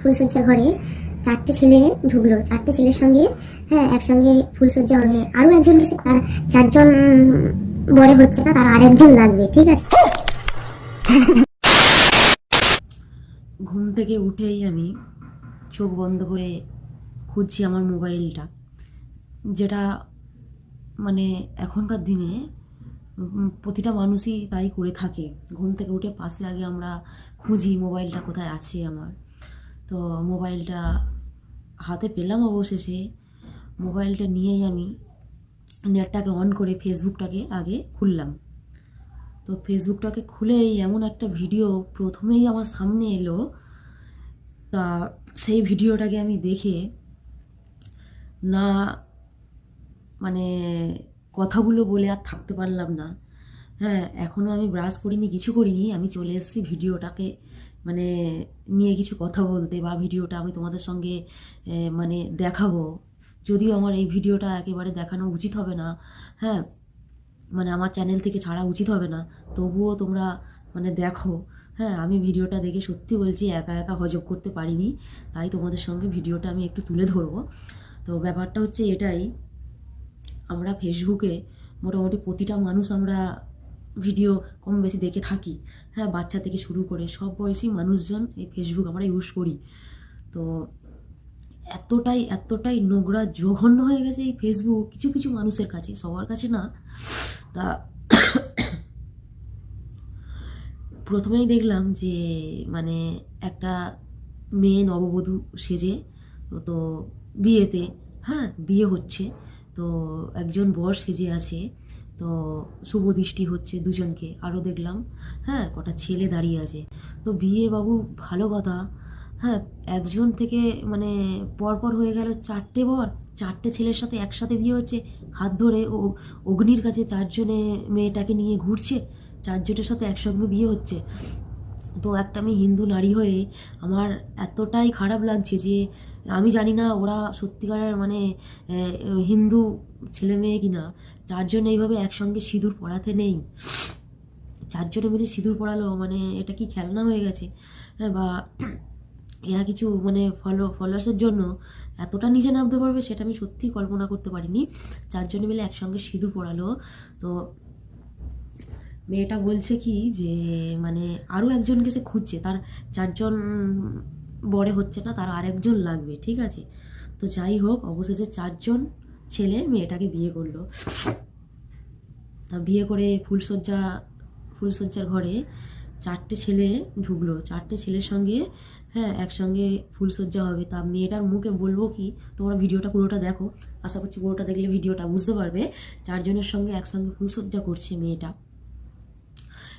ফুলসজ্জার ঘরে চারটে ছেলে ঢুকলো। চারটে ছেলের সঙ্গে হ্যাঁ একসঙ্গে ফুলসজ্জা হলে আরও একজন গেছে তার চারজন বড় হচ্ছে না, তার আরেকজন লাগবে, ঠিক আছে? ঘুম থেকে উঠেই আমি চোখ বন্ধ করে খুঁজছি আমার মোবাইলটা, যেটা মানে এখনকার দিনে প্রতিটা মানুষই তাই করে থাকে। ঘুম থেকে উঠে পাশে আগে আমরা খুঁজি মোবাইলটা কোথায় আছে আমার। তো মোবাইলটা হাতে পেলাম অবশেষে। মোবাইলটা নিয়েই আমি নেটটাকে অন করে ফেসবুকটাকে আগে খুললাম। তো ফেসবুকটাকে খুলেই এমন একটা ভিডিও প্রথমেই আমার সামনে এলো। তা সেই ভিডিওটাকে আমি দেখে না মানে কথাগুলো বলে আর থাকতে পারলাম না। হ্যাঁ এখনও আমি ব্রাশ করিনি, কিছু করিনি, আমি চলে এসেছি ভিডিওটাকে মানে নিয়ে কিছু কথা বলতে বা ভিডিওটা আমি তোমাদের সঙ্গে মানে দেখাবো। যদিও আমার এই ভিডিওটা একেবারে দেখানো উচিত হবে না হ্যাঁ মানে আমার চ্যানেল থেকে ছাড়া উচিত হবে না, তবুও তোমরা মানে দেখো হ্যাঁ আমি ভিডিওটা দেখে সত্যি বলছি, একা একা হজব করতে পারিনি, তাই তোমাদের সঙ্গে ভিডিওটা আমি একটু তুলে ধরবো। তো ব্যাপারটা হচ্ছে এটাই, আমরা ফেসবুকে মোটামুটি প্রতিটা মানুষ আমরা ভিডিও কম বেশি দেখে থাকি। হ্যাঁ বাচ্চা থেকে শুরু করে সব বয়সী মানুষজন এই ফেসবুক আমরা ইউজ করি। তো এতটাই এতটাই নোংরা, জঘন্য হয়ে গেছে এই ফেসবুক কিছু কিছু মানুষের কাছে, সবার কাছে না। তা প্রথমেই দেখলাম যে মানে একটা মেয়ে নববধূ সেজে, তো বিয়েতে হ্যাঁ বিয়ে হচ্ছে। তো একজন বর সেজে আছে, তো শুভ দৃষ্টি হচ্ছে দুজনকে আরও দেখলাম হ্যাঁ কটা ছেলে দাঁড়িয়ে আছে। তো বিয়ে বাবু ভালো কথা হ্যাঁ একজন থেকে মানে পরপর হয়ে গেল চারটে বর, চারটে ছেলের সাথে একসাথে বিয়ে হচ্ছে, হাত ধরে ও অগ্নির কাছে চারজনে মেয়েটাকে নিয়ে ঘুরছে, চারজনের সাথে একসঙ্গে বিয়ে হচ্ছে। তো একটা আমি হিন্দু নারী হয়ে আমার এতটাই খারাপ লাগছে যে আমি জানি না ওরা সত্যিকারের মানে হিন্দু ছেলে মেয়ে কিনা। চারজন এইভাবে একসঙ্গে সিঁদুর পড়াতে নেই। চারজনে মিলে সিঁদুর পড়ালো মানে এটা কি খেলনা হয়ে গেছে? হ্যাঁ বা এরা কিছু মানে ফলো ফলোয়ার্সের জন্য এতটা নিচে নামতে পারবে সেটা আমি সত্যিই কল্পনা করতে পারিনি। চারজনে মিলে একসঙ্গে সিঁদুর পড়ালো। তো মেয়েটা বলছে কি যে মানে আরও একজনকে সে খুঁজছে, তার চারজন বড়ে হচ্ছে না, তার আরেকজন লাগবে, ঠিক আছে? তো যাই হোক, অবশেষে চারজন ছেলে মেয়েটাকে বিয়ে করল। তা বিয়ে করে ফুলসজ্জা ফুলসজ্জার ঘরে চারটে ছেলে ঢুকলো। চারটে ছেলের সঙ্গে হ্যাঁ একসঙ্গে ফুলসজ্জা হবে। তা মেয়েটার মুখে বলব কি, তোমরা ভিডিওটা পুরোটা দেখো। আশা করছি পুরোটা দেখলে ভিডিওটা বুঝতে পারবে। চারজনের সঙ্গে একসঙ্গে ফুলসজ্জা করছে মেয়েটা।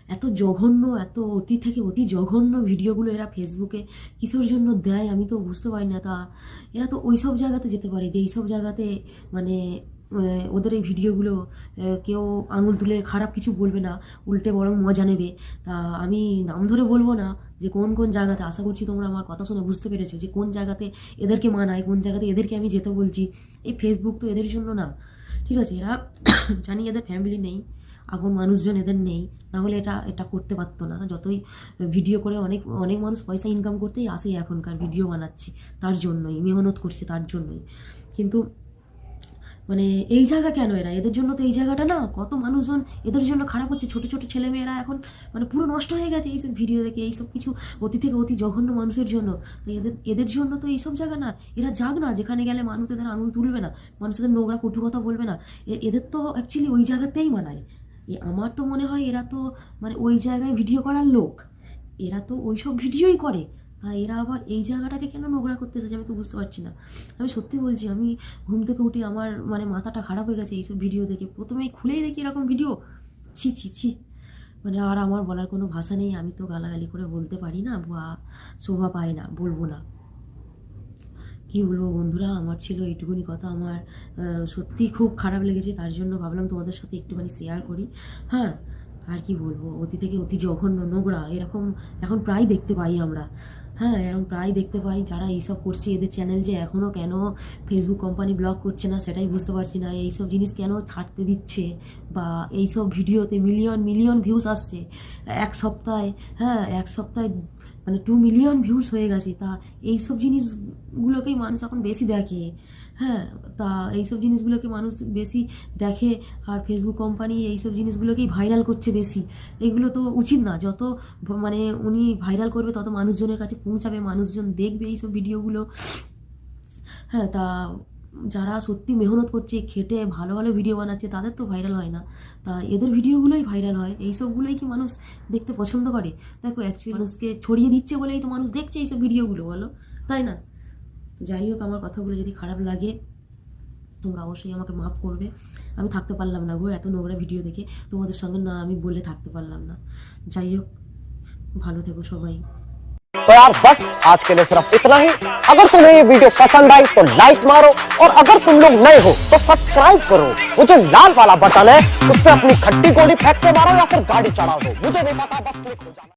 এত জঘন্য, এত অতি থেকে অতি জঘন্য ভিডিওগুলো এরা ফেসবুকে কিসের জন্য দেয় আমি তো বুঝতে পারি না। তা এরা তো ওই সব জায়গাতে যেতে পারে যে এইসব জায়গাতে মানে ওদের এই ভিডিওগুলো কেউ আঙুল তুলে খারাপ কিছু বলবে না, উল্টে বরং মজা নেবে। তা আমি নাম ধরে বলব না যে কোন কোন জায়গাতে, আশা করছি তোমরা আমার কথা শুনে বুঝতে পেরেছ যে কোন জায়গাতে এদেরকে মানায়, কোন জায়গাতে এদেরকে আমি যেতে বলছি। এই ফেসবুক তো এদের জন্য না। ঠিক আছে, এরা জানি এদের ফ্যামিলি নেই। আপন মানুষজন এদের নেই। না হলে এটা এটা করতে পারতো না। যতই ভিডিও করে অনেক অনেক মানুষ পয়সা ইনকাম করতেই আসে এখনকার ভিডিও বানাচ্ছি। তার জন্যই, মেহনত করছে তার জন্যই। কিন্তু মানে এই জায়গা কেন এরা? এদের জন্য তো এই জায়গাটা না, কত মানুষজন এদের জন্য খারাপ হচ্ছে। ছোট ছোট ছেলেমেয়েরা এখন মানে পুরো নষ্ট হয়ে গেছে এইসব ভিডিও দেখে, এইসব কিছু অতি থেকে অতি জঘন্য মানুষের জন্য। তো এদের এদের জন্য তো এইসব জায়গা না। এরা যাক না, যেখানে গেলে মানুষ এদের আঙুল তুলবে না, মানুষ এদের নোংরা কটু কথা বলবে না। এদের তো অ্যাকচুয়ালি ওই জায়গাতেই মানায়। এ আমার তো মনে হয় এরা তো মানে ওই জায়গায় ভিডিও করার লোক। এরা তো ওই সব ভিডিওই করে। তা এরা আবার এই জায়গাটাকে কেন নোংরা করতে এসেছে আমি তো বুঝতে পারছি না। আমি সত্যি বলছি, আমি ঘুম থেকে উঠে আমার মানে মাথাটা খারাপ হয়ে গেছে এইসব ভিডিও দেখে। প্রথমেই খুলেই দেখি এরকম ভিডিও ছি ছি ছি। মানে আর আমার বলার কোনো ভাষা নেই। আমি তো গালাগালি করে বলতে পারি না বা শোভা পাই না, বলব না। কি বলব বন্ধুরা? আমার ছিল এইটুকুনি কথা। আমার সত্যি খুব খারাপ লেগেছে। তার জন্য ভাবলাম তোমাদের সাথে একটুখানি শেয়ার করি। হ্যাঁ আর কি বলব? অতি থেকে অতি জঘন্য, নোংরা, এরকম এখন প্রায় দেখতে পাই আমরা। হ্যাঁ এরকম প্রায় দেখতে পাই যারা এইসব করছে। এদের চ্যানেল যে এখনও কেন ফেসবুক কোম্পানি ব্লক করছে না, সেটাই বুঝতে পারছি না। এইসব জিনিস কেন ছাড়তে দিচ্ছে? বা এইসব ভিডিওতে মিলিয়ন মিলিয়ন ভিউজ আসছে। এক সপ্তাহে হ্যাঁ এক সপ্তাহে মানে টু মিলিয়ন ভিউজ হয়ে গেছে। তা এইসব জিনিসগুলোকেই মানুষ এখন বেশি দেখে। হ্যাঁ তা এইসব জিনিসগুলোকে মানুষ বেশি দেখে আর ফেসবুক কোম্পানি এইসব জিনিসগুলোকেই ভাইরাল করছে বেশি। এগুলো তো উচিত না, যত মানে উনি ভাইরাল করবে তত মানুষজনের কাছে পৌঁছাবে, মানুষজন দেখবে এইসব ভিডিওগুলো। হ্যাঁ তা যারা সত্যি মেহনত করছে, খেটে ভালো ভালো ভিডিও বানাচ্ছে, তাদের তো ভাইরাল হয় না। তা এদের ভিডিওগুলোই ভাইরাল হয়, এইসবগুলোই কি মানুষ দেখতে পছন্দ করে? দেখো অ্যাকচুয়ালি মানুষকে ছড়িয়ে দিচ্ছে বলেই তো মানুষ দেখছে এইসব ভিডিওগুলো বলো। তাই না? যাই হোক আমার কথাগুলো যদি খারাপ লাগে তোমরা অবশ্যই আমাকে মাফ করবে আমি থাকতে পারলাম না গো এত নোংরা ভিডিও দেখে তোমাদের সঙ্গে না আমি বলে থাকতে পারলাম না যাই হোক ভালো থেকো সবাই तो यार बस आज के लिए सिर्फ इतना ही अगर तुम्हें ये वीडियो पसंद आई तो लाइक मारो और अगर तुम लोग नए हो तो सब्सक्राइब करो वो जो लाल वाला बटन है उससे अपनी खट्टी गोली फेंक के मारो या फिर गाड़ी चढ़ा दो मुझे नहीं पता बस क्लिक हो जाना